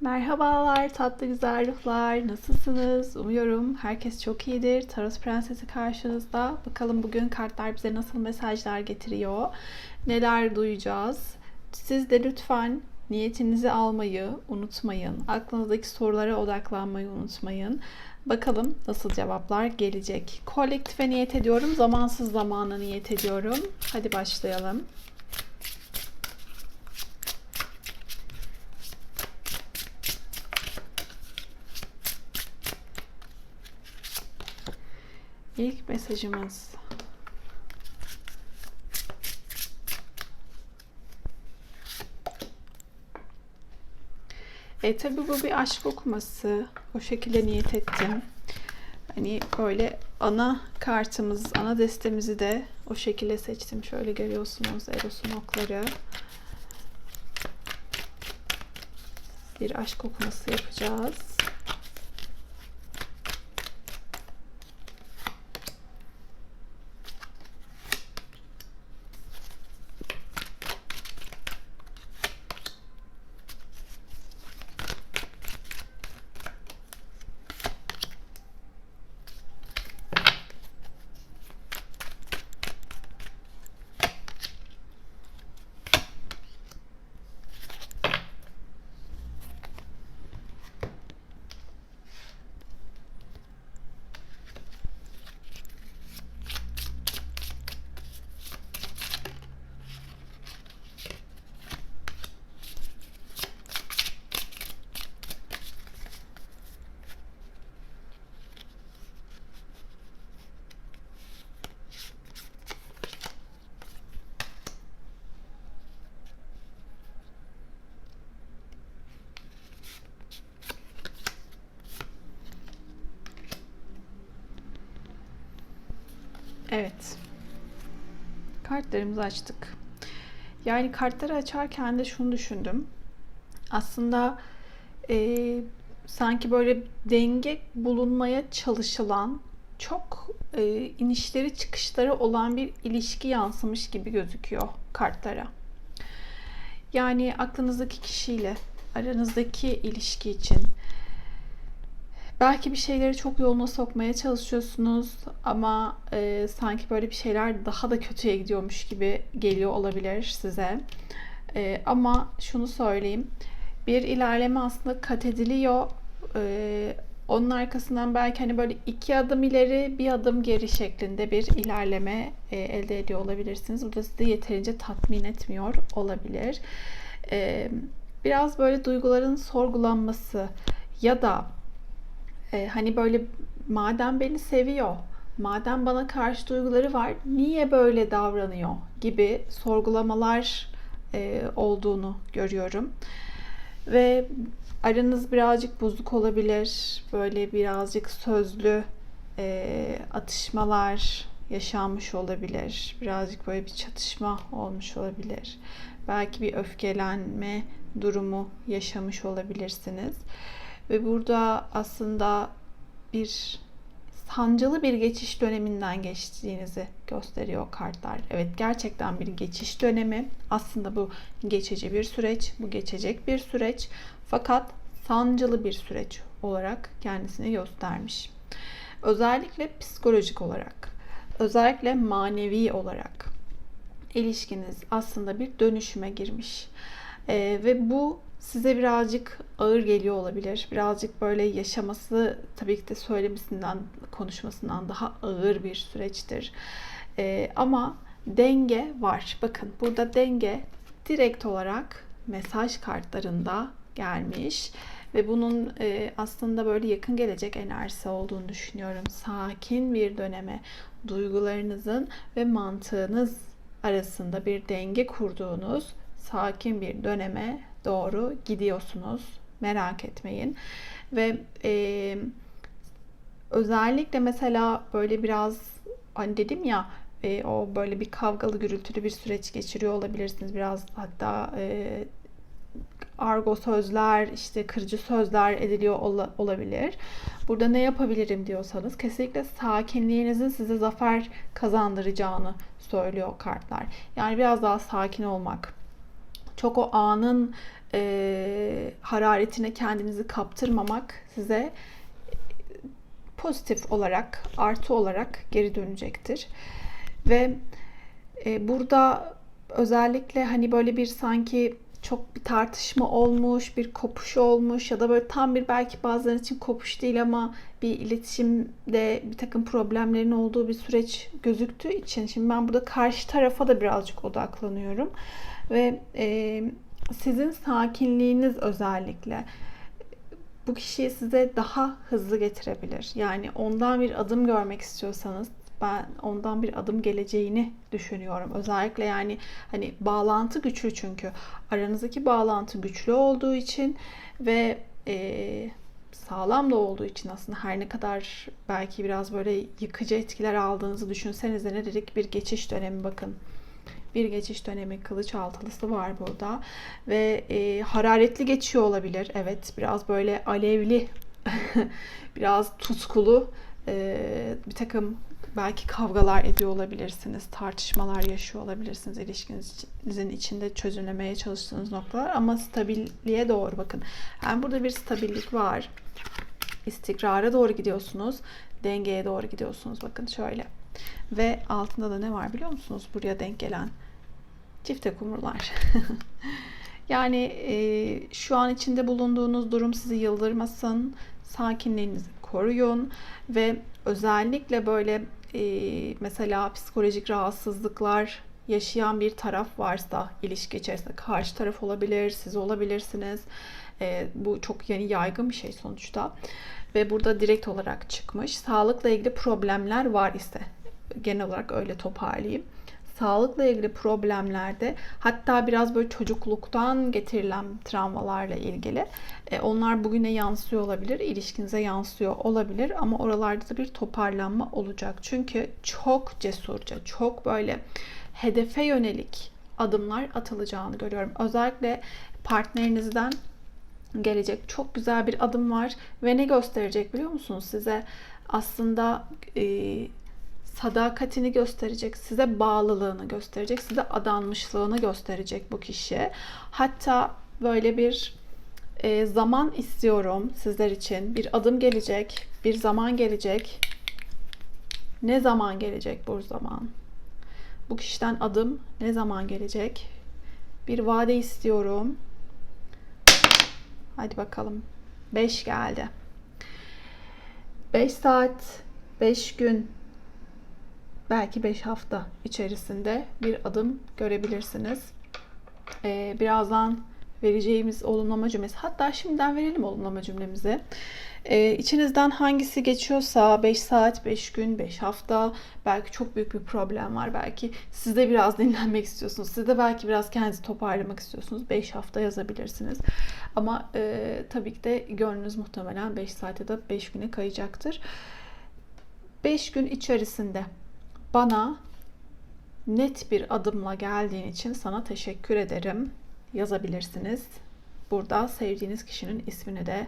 Merhabalar tatlı güzel ruhlar. Nasılsınız? Umuyorum herkes çok iyidir. Tarot Prensesi karşınızda. Bakalım bugün kartlar bize nasıl mesajlar getiriyor? Neler duyacağız? Siz de lütfen niyetinizi almayı unutmayın. Aklınızdaki sorulara odaklanmayı unutmayın. Bakalım nasıl cevaplar gelecek. Kolektife niyet ediyorum. Zamansız zamana niyet ediyorum. Hadi başlayalım. İlk mesajımız. E tabi bu bir aşk okuması. O şekilde niyet ettim. Hani böyle ana kartımız, ana destemizi de o şekilde seçtim. Şöyle görüyorsunuz Eros'un okları. Bir aşk okuması yapacağız. Evet. Kartlarımızı açtık. Yani kartları açarken de şunu düşündüm. Aslında e, sanki böyle denge bulunmaya çalışılan çok e, inişleri çıkışları olan bir ilişki yansımış gibi gözüküyor kartlara. Yani aklınızdaki kişiyle aranızdaki ilişki için Belki bir şeyleri çok yoluna sokmaya çalışıyorsunuz ama e, sanki böyle bir şeyler daha da kötüye gidiyormuş gibi geliyor olabilir size. E, ama şunu söyleyeyim. Bir ilerleme aslında kat ediliyor. E, onun arkasından belki hani böyle iki adım ileri bir adım geri şeklinde bir ilerleme e, elde ediyor olabilirsiniz. Bu da sizi yeterince tatmin etmiyor olabilir. E, biraz böyle duyguların sorgulanması ya da e, hani böyle madem beni seviyor, madem bana karşı duyguları var, niye böyle davranıyor gibi sorgulamalar e, olduğunu görüyorum. Ve aranız birazcık bozuk olabilir. Böyle birazcık sözlü e, atışmalar yaşanmış olabilir. Birazcık böyle bir çatışma olmuş olabilir. Belki bir öfkelenme durumu yaşamış olabilirsiniz. Ve burada aslında bir sancılı bir geçiş döneminden geçtiğinizi gösteriyor kartlar. Evet gerçekten bir geçiş dönemi. Aslında bu geçici bir süreç, bu geçecek bir süreç. Fakat sancılı bir süreç olarak kendisini göstermiş. Özellikle psikolojik olarak, özellikle manevi olarak ilişkiniz aslında bir dönüşüme girmiş. Ee, ve bu size birazcık ağır geliyor olabilir. Birazcık böyle yaşaması tabii ki de söylemesinden, konuşmasından daha ağır bir süreçtir. Ee, ama denge var. Bakın burada denge direkt olarak mesaj kartlarında gelmiş ve bunun e, aslında böyle yakın gelecek enerjisi olduğunu düşünüyorum. Sakin bir döneme, duygularınızın ve mantığınız arasında bir denge kurduğunuz sakin bir döneme doğru gidiyorsunuz. Merak etmeyin. Ve e, özellikle mesela böyle biraz hani dedim ya e, o böyle bir kavgalı gürültülü bir süreç geçiriyor olabilirsiniz. Biraz hatta e, argo sözler, işte kırıcı sözler ediliyor ol- olabilir. Burada ne yapabilirim diyorsanız kesinlikle sakinliğinizin size zafer kazandıracağını söylüyor kartlar. Yani biraz daha sakin olmak, çok o anın e, hararetine kendinizi kaptırmamak size pozitif olarak, artı olarak geri dönecektir. Ve e, burada özellikle hani böyle bir sanki çok bir tartışma olmuş, bir kopuş olmuş ya da böyle tam bir belki bazıları için kopuş değil ama bir iletişimde bir takım problemlerin olduğu bir süreç gözüktüğü için şimdi ben burada karşı tarafa da birazcık odaklanıyorum ve e, sizin sakinliğiniz özellikle bu kişiyi size daha hızlı getirebilir. Yani ondan bir adım görmek istiyorsanız ben ondan bir adım geleceğini düşünüyorum. Özellikle yani hani bağlantı güçlü çünkü aranızdaki bağlantı güçlü olduğu için ve e, sağlam da olduğu için aslında her ne kadar belki biraz böyle yıkıcı etkiler aldığınızı düşünseniz de ne dedik bir geçiş dönemi bakın bir geçiş dönemi kılıç altılısı var burada ve e, hararetli geçiyor olabilir evet biraz böyle alevli biraz tutkulu e, bir takım belki kavgalar ediyor olabilirsiniz, tartışmalar yaşıyor olabilirsiniz ilişkinizin içinde çözümlemeye çalıştığınız noktalar ama stabilliğe doğru bakın. Yani burada bir stabillik var. İstikrara doğru gidiyorsunuz, dengeye doğru gidiyorsunuz. Bakın şöyle. Ve altında da ne var biliyor musunuz? Buraya denk gelen çifte kumrular. yani e, şu an içinde bulunduğunuz durum sizi yıldırmasın, sakinliğinizi koruyun ve özellikle böyle e, mesela psikolojik rahatsızlıklar yaşayan bir taraf varsa ilişki içerisinde karşı taraf olabilir, siz olabilirsiniz. E, bu çok yani yaygın bir şey sonuçta. Ve burada direkt olarak çıkmış. Sağlıkla ilgili problemler var ise genel olarak öyle toparlayayım sağlıkla ilgili problemlerde hatta biraz böyle çocukluktan getirilen travmalarla ilgili e, onlar bugüne yansıyor olabilir, ilişkinize yansıyor olabilir ama oralarda da bir toparlanma olacak. Çünkü çok cesurca, çok böyle hedefe yönelik adımlar atılacağını görüyorum. Özellikle partnerinizden gelecek çok güzel bir adım var ve ne gösterecek biliyor musunuz size? Aslında e, sadakatini gösterecek, size bağlılığını gösterecek, size adanmışlığını gösterecek bu kişi. Hatta böyle bir e, zaman istiyorum sizler için. Bir adım gelecek, bir zaman gelecek. Ne zaman gelecek bu zaman? Bu kişiden adım ne zaman gelecek? Bir vade istiyorum. Hadi bakalım. 5 geldi. 5 saat, 5 gün, belki 5 hafta içerisinde bir adım görebilirsiniz. Ee, birazdan vereceğimiz olumlama cümlesi. Hatta şimdiden verelim olumlama cümlemizi. Ee, içinizden hangisi geçiyorsa 5 saat, 5 gün, 5 hafta belki çok büyük bir problem var. Belki siz de biraz dinlenmek istiyorsunuz. Siz de belki biraz kendinizi toparlamak istiyorsunuz. 5 hafta yazabilirsiniz. Ama e, tabii ki de gönlünüz muhtemelen 5 saat ya da 5 güne kayacaktır. 5 gün içerisinde bana net bir adımla geldiğin için sana teşekkür ederim yazabilirsiniz. Burada sevdiğiniz kişinin ismini de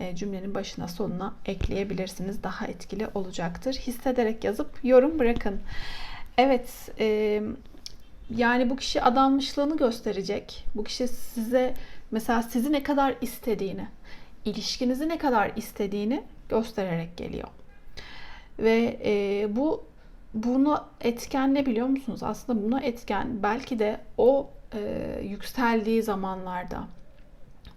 e, cümlenin başına sonuna ekleyebilirsiniz. Daha etkili olacaktır. Hissederek yazıp yorum bırakın. Evet, e, yani bu kişi adanmışlığını gösterecek. Bu kişi size mesela sizi ne kadar istediğini, ilişkinizi ne kadar istediğini göstererek geliyor. Ve e, bu bunu etken ne biliyor musunuz? Aslında buna etken belki de o e, yükseldiği zamanlarda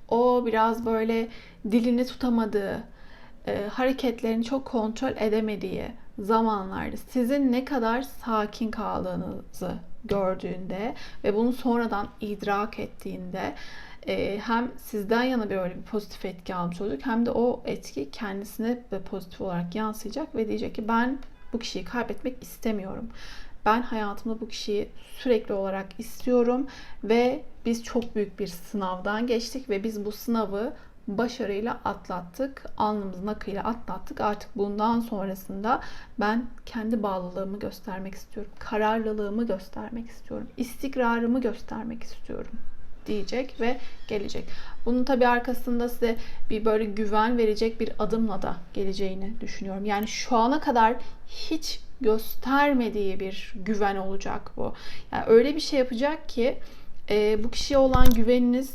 o biraz böyle dilini tutamadığı, e, hareketlerini çok kontrol edemediği zamanlarda sizin ne kadar sakin kaldığınızı gördüğünde ve bunu sonradan idrak ettiğinde e, hem sizden yana bir öyle bir pozitif etki almış olacak hem de o etki kendisine pozitif olarak yansıyacak ve diyecek ki ben bu kişiyi kaybetmek istemiyorum. Ben hayatımda bu kişiyi sürekli olarak istiyorum ve biz çok büyük bir sınavdan geçtik ve biz bu sınavı başarıyla atlattık. Alnımızın akıyla atlattık. Artık bundan sonrasında ben kendi bağlılığımı göstermek istiyorum. Kararlılığımı göstermek istiyorum. istikrarımı göstermek istiyorum diyecek ve gelecek. Bunun tabi arkasında size bir böyle güven verecek bir adımla da geleceğini düşünüyorum. Yani şu ana kadar hiç göstermediği bir güven olacak bu. Yani öyle bir şey yapacak ki e, bu kişiye olan güveniniz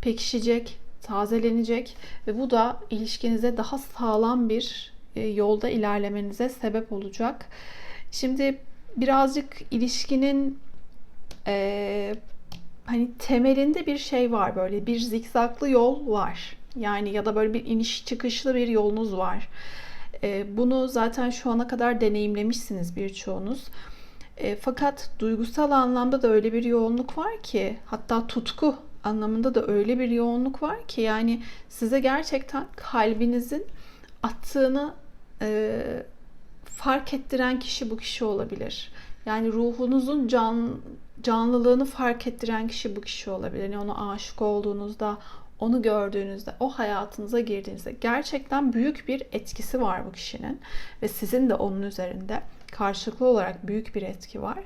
pekişecek, tazelenecek ve bu da ilişkinize daha sağlam bir e, yolda ilerlemenize sebep olacak. Şimdi birazcık ilişkinin e, hani temelinde bir şey var böyle bir zikzaklı yol var. Yani ya da böyle bir iniş çıkışlı bir yolunuz var. E, bunu zaten şu ana kadar deneyimlemişsiniz birçoğunuz. E, fakat duygusal anlamda da öyle bir yoğunluk var ki hatta tutku anlamında da öyle bir yoğunluk var ki yani size gerçekten kalbinizin attığını e, fark ettiren kişi bu kişi olabilir. Yani ruhunuzun can canlılığını fark ettiren kişi bu kişi olabilir. Yani ona aşık olduğunuzda, onu gördüğünüzde, o hayatınıza girdiğinizde gerçekten büyük bir etkisi var bu kişinin ve sizin de onun üzerinde karşılıklı olarak büyük bir etki var.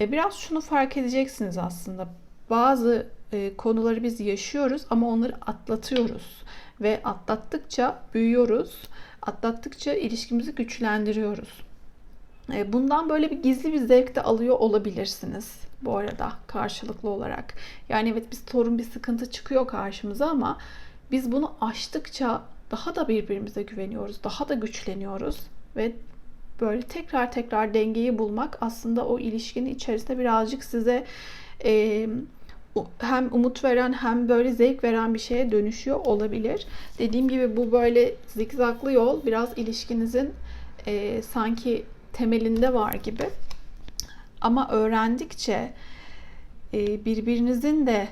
E, biraz şunu fark edeceksiniz aslında. Bazı e, konuları biz yaşıyoruz ama onları atlatıyoruz ve atlattıkça büyüyoruz. Atlattıkça ilişkimizi güçlendiriyoruz. E, bundan böyle bir gizli bir zevk de alıyor olabilirsiniz bu arada karşılıklı olarak. Yani evet bir sorun bir sıkıntı çıkıyor karşımıza ama biz bunu aştıkça daha da birbirimize güveniyoruz, daha da güçleniyoruz ve böyle tekrar tekrar dengeyi bulmak aslında o ilişkinin içerisinde birazcık size e, hem umut veren hem böyle zevk veren bir şeye dönüşüyor olabilir. Dediğim gibi bu böyle zikzaklı yol biraz ilişkinizin e, sanki temelinde var gibi. Ama öğrendikçe e, birbirinizin de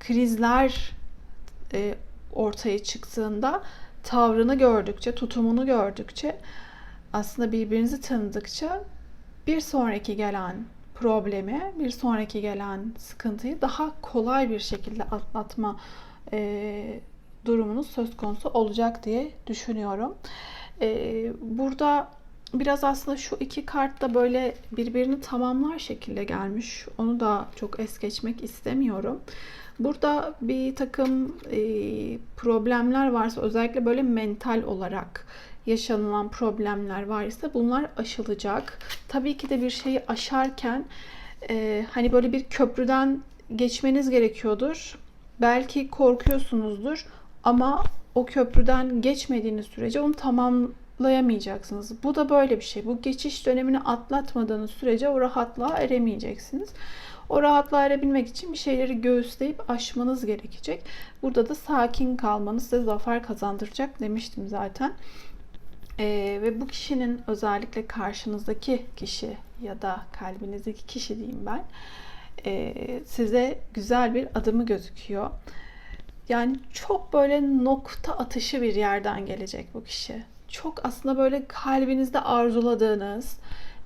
krizler e, ortaya çıktığında tavrını gördükçe, tutumunu gördükçe aslında birbirinizi tanıdıkça bir sonraki gelen problemi, bir sonraki gelen sıkıntıyı daha kolay bir şekilde atlatma e, durumunuz söz konusu olacak diye düşünüyorum. E, burada biraz aslında şu iki kart da böyle birbirini tamamlar şekilde gelmiş. Onu da çok es geçmek istemiyorum. Burada bir takım e, problemler varsa özellikle böyle mental olarak yaşanılan problemler varsa bunlar aşılacak. Tabii ki de bir şeyi aşarken e, hani böyle bir köprüden geçmeniz gerekiyordur. Belki korkuyorsunuzdur ama o köprüden geçmediğiniz sürece onu tamamlayamayacaksınız. Bu da böyle bir şey. Bu geçiş dönemini atlatmadığınız sürece o rahatlığa eremeyeceksiniz. O rahatlığa erebilmek için bir şeyleri göğüsleyip aşmanız gerekecek. Burada da sakin kalmanız size zafer kazandıracak demiştim zaten. Ee, ve bu kişinin özellikle karşınızdaki kişi ya da kalbinizdeki kişi diyeyim ben e, size güzel bir adımı gözüküyor. Yani çok böyle nokta atışı bir yerden gelecek bu kişi. Çok aslında böyle kalbinizde arzuladığınız,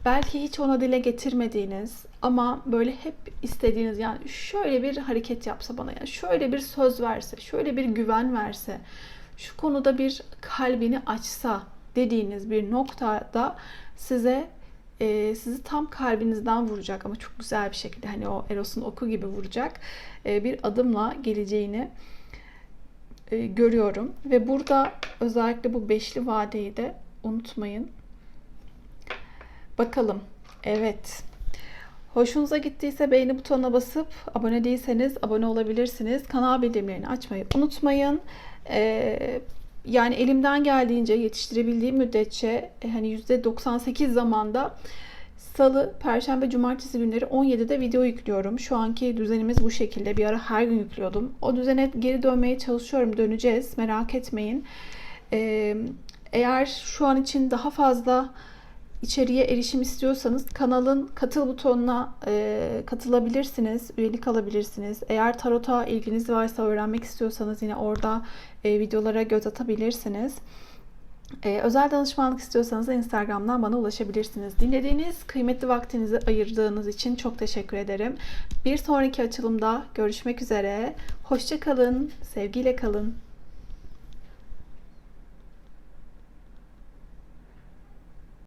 belki hiç ona dile getirmediğiniz ama böyle hep istediğiniz yani şöyle bir hareket yapsa bana yani şöyle bir söz verse, şöyle bir güven verse, şu konuda bir kalbini açsa dediğiniz bir noktada size e, sizi tam kalbinizden vuracak ama çok güzel bir şekilde hani o Eros'un oku gibi vuracak e, bir adımla geleceğini e, görüyorum ve burada özellikle bu beşli vadeyi de unutmayın. Bakalım. Evet. Hoşunuza gittiyse beğeni butonuna basıp abone değilseniz abone olabilirsiniz. Kanal bildirimlerini açmayı unutmayın. Ee, yani elimden geldiğince yetiştirebildiğim müddetçe e, hani %98 zamanda Salı, Perşembe, Cumartesi günleri 17'de video yüklüyorum. Şu anki düzenimiz bu şekilde. Bir ara her gün yüklüyordum. O düzene geri dönmeye çalışıyorum. Döneceğiz. Merak etmeyin. Ee, eğer şu an için daha fazla içeriye erişim istiyorsanız kanalın katıl butonuna e, katılabilirsiniz, üyelik alabilirsiniz. Eğer tarota ilginiz varsa öğrenmek istiyorsanız yine orada e, videolara göz atabilirsiniz. Ee, özel danışmanlık istiyorsanız da Instagram'dan bana ulaşabilirsiniz. Dinlediğiniz, kıymetli vaktinizi ayırdığınız için çok teşekkür ederim. Bir sonraki açılımda görüşmek üzere. Hoşçakalın, sevgiyle kalın.